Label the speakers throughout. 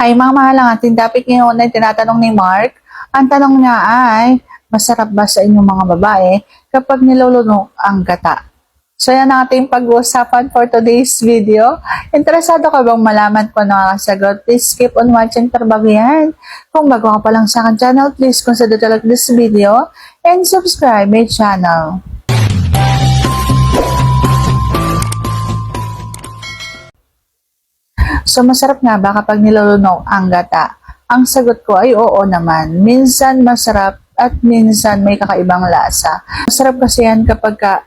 Speaker 1: Ay, mga mahal ang ating topic ngayon ay tinatanong ni Mark. Ang tanong niya ay, masarap ba sa inyong mga babae kapag nilulunok ang gata? So yan ang ating pag-uusapan for today's video. Interesado ka bang malaman kung ano ang sagot? Please keep on watching para bago. Kung bago ka pa lang sa akin channel, please consider to like this video and subscribe my channel. So, masarap nga ba kapag nilulunok ang gata? Ang sagot ko ay oo naman. Minsan masarap at minsan may kakaibang lasa. Masarap kasi yan kapag ka,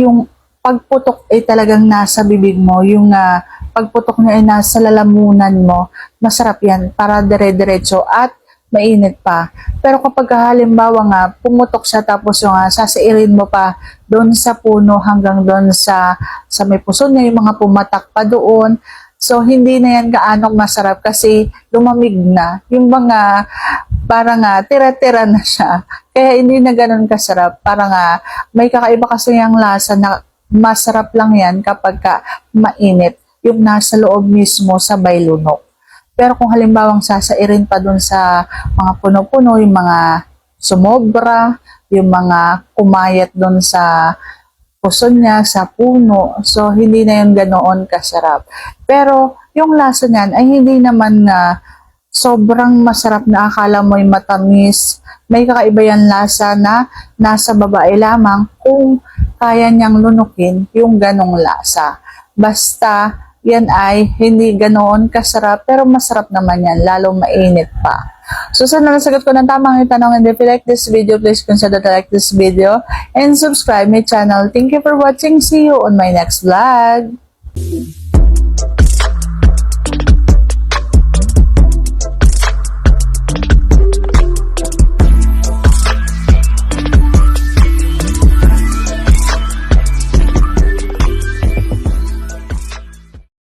Speaker 1: yung pagputok ay talagang nasa bibig mo, yung ah, pagputok niya ay nasa lalamunan mo, masarap yan para dire-diretso at mainit pa. Pero kapag halimbawa nga, pumutok siya tapos yung uh, sasairin mo pa doon sa puno hanggang doon sa, sa may puso niya, yung mga pumatak pa doon, So, hindi na yan gaanong masarap kasi lumamig na. Yung mga, parang nga, tira-tira na siya. Kaya hindi na ganun kasarap. Parang nga, may kakaiba kasi yung lasa na masarap lang yan kapag ka mainit. Yung nasa loob mismo sa baylunok. Pero kung halimbawang sasairin pa dun sa mga puno-puno, yung mga sumobra, yung mga kumayat dun sa puso niya sa puno. So, hindi na yung ganoon kasarap. Pero, yung lasa niyan ay hindi naman na sobrang masarap na akala mo'y matamis. May kakaiba yan lasa na nasa babae lamang kung kaya niyang lunukin yung ganong lasa. Basta, yan ay hindi ganoon kasarap pero masarap naman yan, lalo mainit pa. So, sana nasagot ko ng tamang itanong and if you like this video, please consider to like this video and subscribe my channel. Thank you for watching. See you on my next vlog.